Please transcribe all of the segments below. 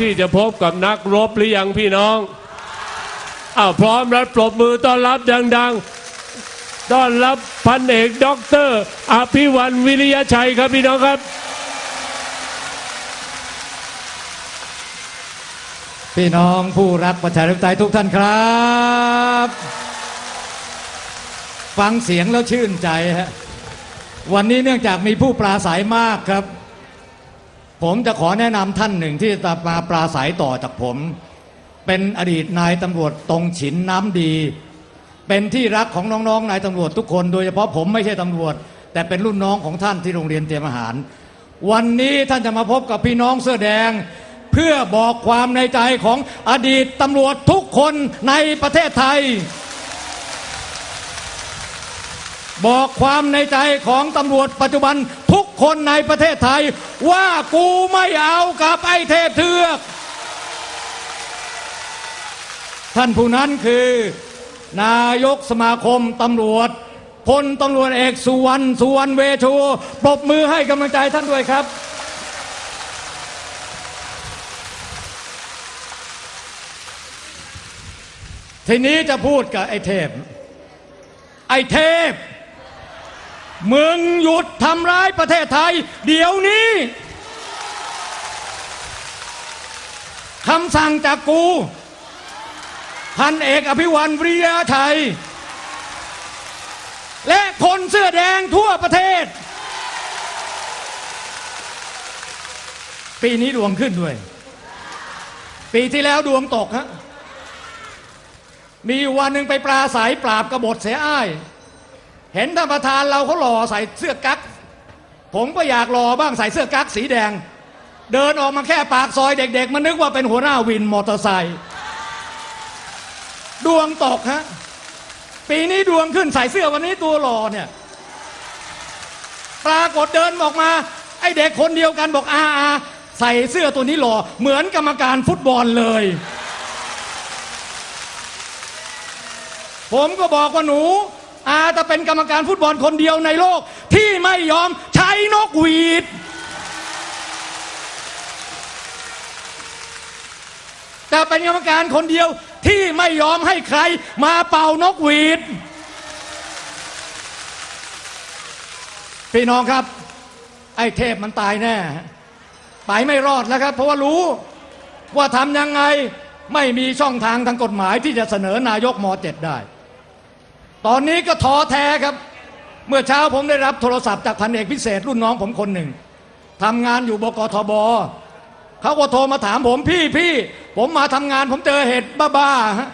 ที่จะพบกับนักรบหรือยังพี่น้องอ้าวพร้อมแล้วปรบมือต้อนรับดัง ๆ ต้อนรับพันเอกด็อกเตอร์อภิวันวิริยชัยครับพี่น้องครับ พี่น้องผู้รักประชาธิปไตยทุกท่านครับ ฟังเสียงแล้วชื่นใจฮะวันนี้เนื่องจากมีผู้ปราศัยมากครับ ผมจะขอแนะนำท่านหนึ่งที่จะมาปราศัยต่อจากผม เป็นอดีตนายตำรวจตรงฉินน้ำดี เป็นที่รักของน้องๆนายตำรวจทุกคนโดยเฉพาะผมไม่ใช่ตำรวจ แต่เป็นรุ่นน้องของท่านที่โรงเรียนเตรียมอาหาร วันนี้ท่านจะมาพบกับพี่น้องเสื้อแดง เพื่อบอกความในใจของอดีตตำรวจทุกคนในประเทศไทย บอกความในใจของตำรวจปัจจุบันทุกคนในประเทศไทย ว่ากูไม่เอากับไอ้เทพเทือก ท่านผู้นั้นคือ นายกสมาคมตำรวจพลตำรวจเอกสุวรรณสุวรรณเวชูปรบมือให้กำลังใจท่านด้วยครับ ทีนี้จะพูดกับไอ้เทพ ไอ้เทพ มึงหยุดทำร้ายประเทศไทย เดี๋ยวนี้คำสั่งจากกู พันเอกอภิวันวิริยะชัย และคนเสื้อแดงทั่วประเทศ ปีนี้ดวงขึ้นด้วย ปีที่แล้วดวงตกฮะมีวันหนึ่งไปปราศัยปราบกบฏเสียอ้าย เห็นท่านประธานเราเขาหล่อใส่เสื้อกั๊กผมก็อยากหล่อบ้างใส่เสื้อกั๊กสีแดง เดินออกมาแค่ปากซอยเด็ก ๆ มันนึกว่าเป็นหัวหน้าวินมอเตอร์ไซค์ดวงตกฮะปีนี้ดวงขึ้นใส่เสื้อวันนี้ตัวหล่อเนี่ยปรากฏเดินออกมา ไอเด็กคนเดียวกันบอกอาอาใส่เสื้อตัวนี้หล่อเหมือนกรรมการฟุตบอลเลย ผมก็บอกว่าหนู อาจะเป็นกรรมการฟุตบอลคนเดียวในโลก ที่ไม่ยอมใช้นกหวีด แต่เป็นกรรมการคนเดียวที่ไม่ยอมให้ใครมาเป่านกหวีด พี่น้องครับ ไอ้เทพมันตายแน่ ไปไม่รอดแล้วครับ เพราะว่ารู้ว่าทำยังไงไม่มีช่องทางทางกฎหมายที่จะเสนอนายกม .7 ได้ ตอนนี้ก็ท้อแท้ครับ เมื่อเช้าผมได้รับโทรศัพท์จากพันเอกพิเศษรุ่นน้องผมคนหนึ่งทำงานอยู่บกทบเขาก็โทรมาถามผมพี่พี่ผมมาทำงาน ผมเจอเหตุบ้าๆฮะ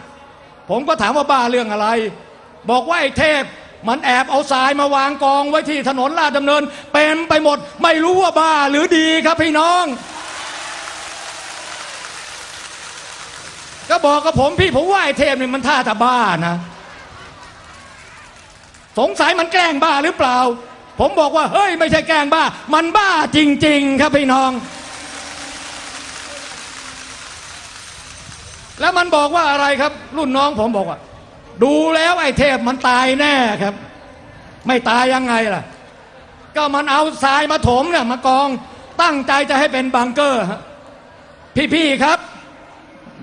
ผมก็ถามว่าบ้าเรื่องอะไร บอกว่าไอ้เทพมันแอบเอาทรายมาวางกองไว้ที่ถนนลาดดำเนินเต็มไปหมด ไม่รู้ว่าบ้าหรือดีครับพี่น้อง ก็บอกกับผมพี่ผมว่าไอ้เทพนี่มันท่าจะบ้านะ สงสัยมันแกล้งบ้าหรือเปล่า ผมบอกว่า เฮ้ย ไม่ใช่แกล้งบ้า มันบ้าจริง ๆ ครับพี่น้อง แล้วมันบอกว่าอะไรครับ รุ่นน้องผมบอกว่า ดูแล้วไอ้เทพมันตายแน่ครับ ไม่ตายยังไงล่ะ ก็มันเอาทรายมาถมเนี่ยมากองตั้งใจจะให้เป็นบังเกอร์พี่ๆครับ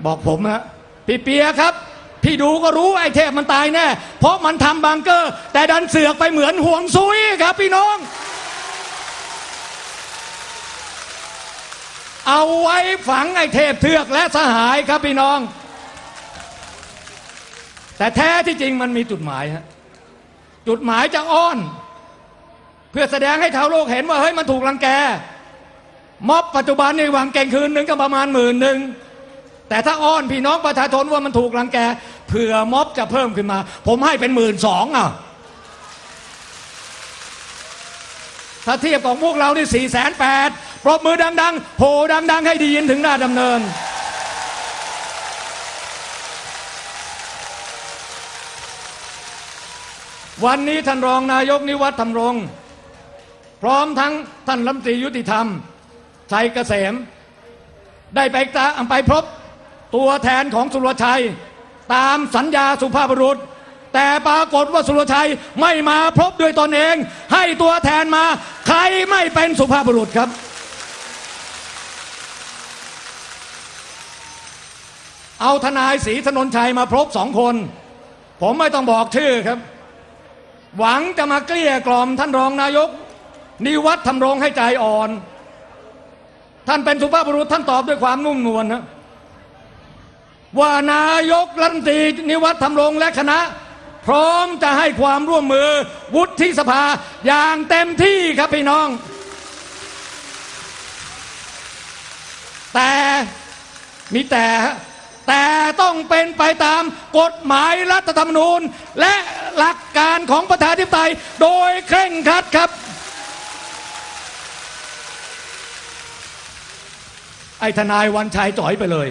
บอกผมฮะพี่เปียครับ พี่ดูก็รู้ไอ้เทพมันตายแน่ เพราะมันทำบังเกอร์ แต่ดันเสือกไปเหมือนห่วงซุยครับพี่น้อง เอาไว้ฝังไอ้เทพเทือกและสหายครับพี่น้อง แต่แท้ที่จริงมันมีจุดหมายฮะจุดหมายจะอ้อน เพื่อแสดงให้ชาวโลกเห็นว่าเฮ้ยมันถูกรังแกม็อบปัจจุบันในวังเก่งคืนหนึ่งก็ประมาณหมื่นหนึ่ง แต่ถ้าอ้อนพี่น้องประชาชนว่ามันถูกรังแกเผื่อม็อบจะเพิ่มขึ้นมา ผมให้เป็นหมื่นสองอะถ้าเทียบของพวกเรานี่สี่แสนแปดปรบมือดัง ๆ โหดัง ๆ ให้ดียินถึงหน้าดำเนิน วันนี้ท่านรองนายกนิวัฒน์ธรรมรง พร้อมทั้งท่านรัฐมนตรียุติธรรมชัยเกษม ได้ไปตาไปพบ ตัวแทนของสุรชัย ตามสัญญาสุภาพบุรุษ แต่ปรากฏว่าสุรชัยไม่มาพบด้วยตนเอง ให้ตัวแทนมา ใครไม่เป็นสุภาพบุรุษครับ เอาทนายศรีถนนชัยมาพบสองคน ผมไม่ต้องบอกชื่อครับ หวังจะมาเกลี้ยกล่อมท่านรองนายก นิวัฒน์ทำรงให้ใจอ่อน ท่านเป็นสุภาพบุรุษท่านตอบด้วยความนุ่มนวลนะ ว่านายกรัฐมนตรีนิวัฒน์ทำรงและคณะ พร้อมจะให้ความร่วมมือวุฒิสภาอย่างเต็มที่ครับพี่น้อง แต่มีแต่แต่ต้องเป็นไปตามกฎหมายรัฐธรรมนูญ และหลักการของประชาธิปไตยโดยเคร่งครัดครับ ไอ้ทนายวันชัยจ่อยไปเลย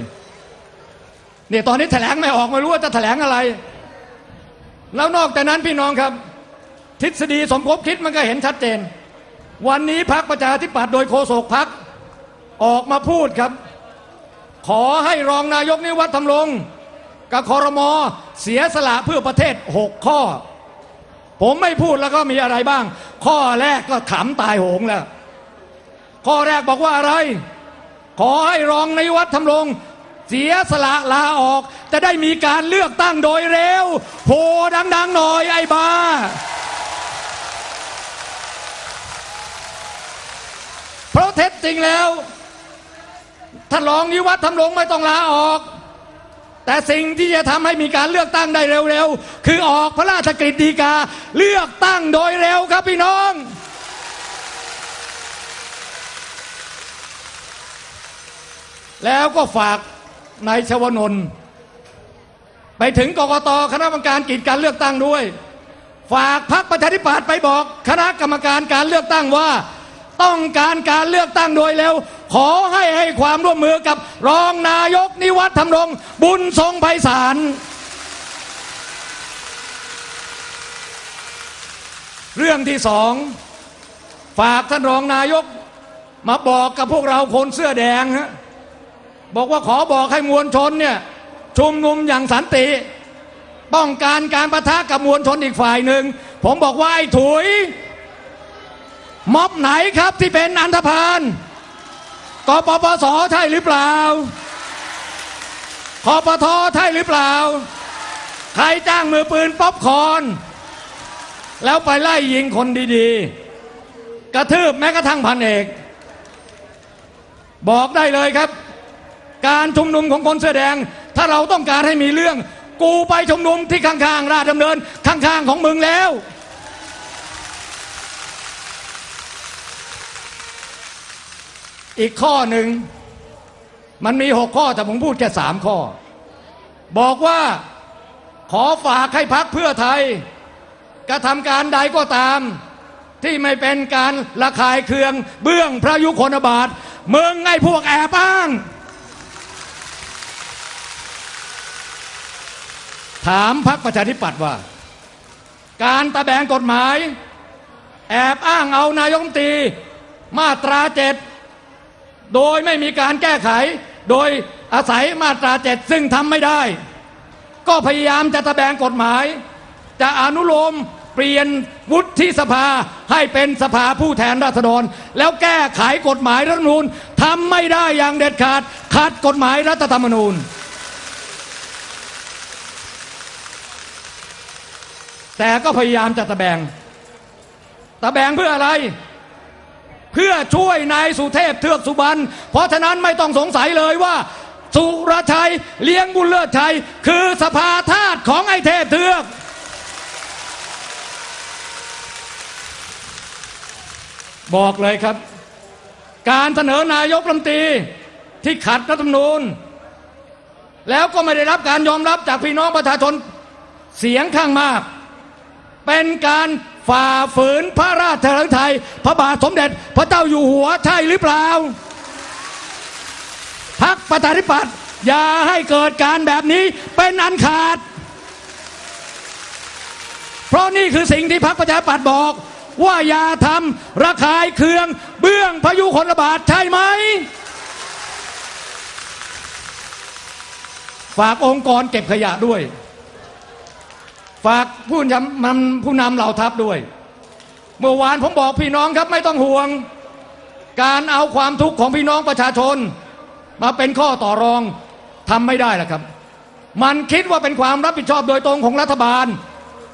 เนี่ยตอนนี้แถลงไม่ออกไม่รู้ว่าจะแถลงอะไร แล้วนอกจากนั้นพี่น้องครับ ทฤษฎีสมคบคิดมันก็เห็นชัดเจน วันนี้พักประชาธิปัตย์โดยโฆษกพักออกมาพูดครับ ขอให้รองนายกนิวัฒน์ทำรงกับคอรมอเสียสละเพื่อประเทศหกข้อ ผมไม่พูดแล้วก็มีอะไรบ้าง ข้อแรกก็ขำตายโหงแล้ว ข้อแรกบอกว่าอะไร ขอให้รองนายวัฒน์ทำรง เสียสละลาออก จะได้มีการเลือกตั้งโดยเร็วโผดังๆหน่อยไอ้บ้าเพราะเท็จจริงแล้วท่านรองนิวัฒน์ทำรงไม่ต้องลาออก แต่สิ่งที่จะทำให้มีการเลือกตั้งได้เร็วๆ คือออกพระราชกฤษฎีกาเลือกตั้งโดยเร็วครับพี่น้อง แล้วก็ฝาก นายชวนนท์ไปถึงกกตคณะกรรมการกิจการเลือกตั้งด้วย ฝากพรรคประชาธิปัตย์ไปบอกคณะกรรมการการเลือกตั้งว่า ต้องการการเลือกตั้งโดยเร็ว ขอให้ให้ความร่วมมือกับรองนายกนิวัฒน์ทำรงบุญทรงไพศาลเรื่องที่สองฝากท่านรองนายกมาบอกกับพวกเราคนเสื้อแดงฮะ บอกว่าขอบอกให้มวลชนเนี่ยชุมนุมอย่างสันติ ป้องกันการประทะกับมวลชนอีกฝ่ายหนึ่ง ผมบอกว่าไอ้ถุย ม็อบไหนครับที่เป็นอันธพาลกปปสใช่หรือเปล่าคอปทใช่หรือเปล่า ใครจ้างมือปืนป๊อปคอน แล้วไปไล่ยิงคนดีๆ กระทืบแม้กระทั่งพันเอก บอกได้เลยครับ การชุมนุมของคนเสื้อแดง ถ้าเราต้องการให้มีเรื่อง กูไปชุมนุมที่ข้างๆราชดำเนินข้างๆของมึงแล้วอีกข้อหนึ่งมันมีหกข้อแต่ผมพูดแค่สามข้อ บอกว่าขอฝากให้พักเพื่อไทย กระทำการใดก็ตาม ที่ไม่เป็นการระคายเคืองเบื้องพระยุคลบาทมึงไอ้พวกแอบอ้าง ถามพักประชาธิปัตย์ว่า การตะแบงกฎหมาย แอบอ้างเอานายกรัฐมนตรี มาตราเจ็ดโดยไม่มีการแก้ไข โดยอาศัยมาตราเจ็ดซึ่งทำไม่ได้ ก็พยายามจะตะแบงกฎหมาย จะอนุโลมเปลี่ยนวุฒิสภาให้เป็นสภาผู้แทนราษฎร แล้วแก้ไขกฎหมายรัฐธรรมนูญทำไม่ได้อย่างเด็ดขาดขัดกฎหมายรัฐธรรมนูญ แต่ก็พยายามจะตะแบง ตะแบงเพื่ออะไร เพื่อช่วยนายสุเทพเทือกสุบรรณเพราะฉะนั้นไม่ต้องสงสัยเลยว่า สุรชัยเลี้ยงบุญเลิศชัย คือสภาธาตุของไอ้เทพเทือกบอกเลยครับ การเสนอนายกรัฐมนตรีที่ขัดรัฐธรรมนูญ แล้วก็ไม่ได้รับการยอมรับจากพี่น้องประชาชนเสียงข้างมาก เป็นการฝ่าฝืนพระราชฤทัยพระบาทสมเด็จ พระเจ้าอยู่หัวใช่หรือเปล่าพักประชาธิปัตย์อย่าให้เกิดการแบบนี้เป็นอันขาด เพราะนี่คือสิ่งที่พักประชาธิปัตย์บอก ว่าอย่าทำระคายเคืองเบื้องพายุคนระบาดใช่ไหม ฝากองค์กรเก็บขยะด้วย ฝากผู้นำนำผู้นำเหล่าทัพด้วย เมื่อวานผมบอกพี่น้องครับไม่ต้องห่วง การเอาความทุกข์ของพี่น้องประชาชน มาเป็นข้อต่อรองทำไม่ได้หรอกครับ มันคิดว่าเป็นความรับผิดชอบโดยตรงของรัฐบาล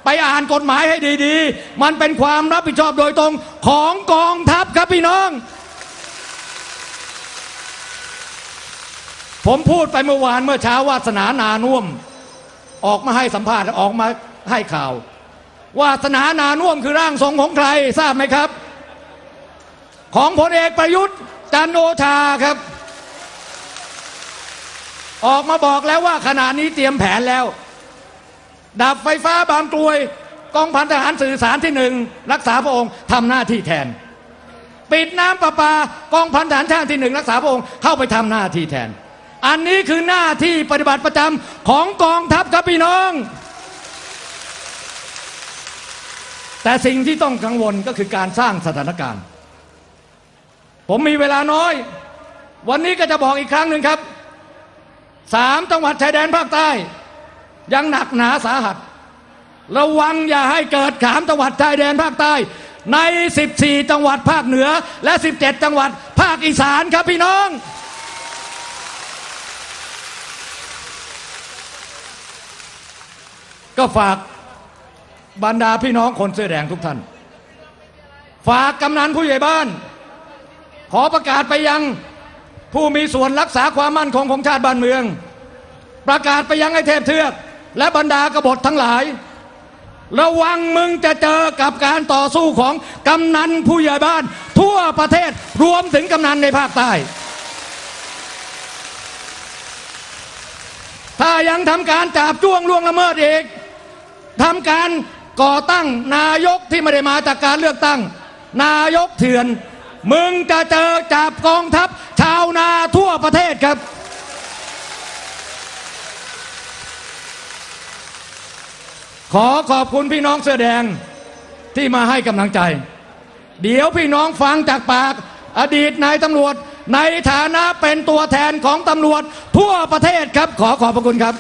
ไปอ่านกฎหมายให้ดีๆ มันเป็นความรับผิดชอบโดยตรงของกองทัพครับพี่น้อง ผมพูดไปเมื่อวานเมื่อเช้า วาสนานานุ่ม ออกมาให้สัมภาษณ์ออกมา ให้ข่าววาสนานาน่วมคือร่างทรงของใครทราบไหมครับ ของพลเอกประยุทธ์จันโอชาครับ ออกมาบอกแล้วว่าขณะนี้เตรียมแผนแล้ว ดับไฟฟ้าบางกรวย กองพันทหารสื่อสารที่หนึ่งรักษาพระองค์ทำหน้าที่แทน ปิดน้ำประปากองพันทหารชาติที่หนึ่งรักษาพระองค์เข้าไปทำหน้าที่แทน อันนี้คือหน้าที่ปฏิบัติประจำของกองทัพครับพี่น้อง แต่สิ่งที่ต้องกังวลก็คือการสร้างสถานการณ์ ผมมีเวลาน้อย วันนี้ก็จะบอกอีกครั้งหนึ่งครับสามจังหวัดชายแดนภาคใต้ ยังหนักหนาสาหัส ระวังอย่าให้เกิดขามจังหวัดชายแดนภาคใต้ ใน 14 จังหวัดภาคเหนือ และ 17 จังหวัดภาคอีสานครับพี่น้องก็ฝาก บรรดาพี่น้องคนเสื้อแดงทุกท่าน ฝากกำนันผู้ใหญ่บ้าน ขอประกาศไปยังผู้มีส่วนรักษาความมั่นคงของชาติบ้านเมือง ประกาศไปยังไอ้เทพเทือก และบรรดากบฏทั้งหลาย ระวังมึงจะเจอกับการต่อสู้ของกำนันผู้ใหญ่บ้าน ทั่วประเทศรวมถึงกำนันในภาคใต้ ถ้ายังทำการจับจ้วงล่วงละเมิดอีกทำการ ก่อตั้งนายกที่ไม่ได้มาจากการเลือกตั้ง นายกเถื่อน มึงจะเจอจับกองทัพ ชาวนาทั่วประเทศครับ ขอขอบคุณพี่น้องเสื้อแดงที่มาให้กำลังใจ เดี๋ยวพี่น้องฟังจากปาก อดีตนายตำรวจในฐานะเป็นตัวแทนของตำรวจทั่วประเทศครับ ขอขอบพระคุณครับ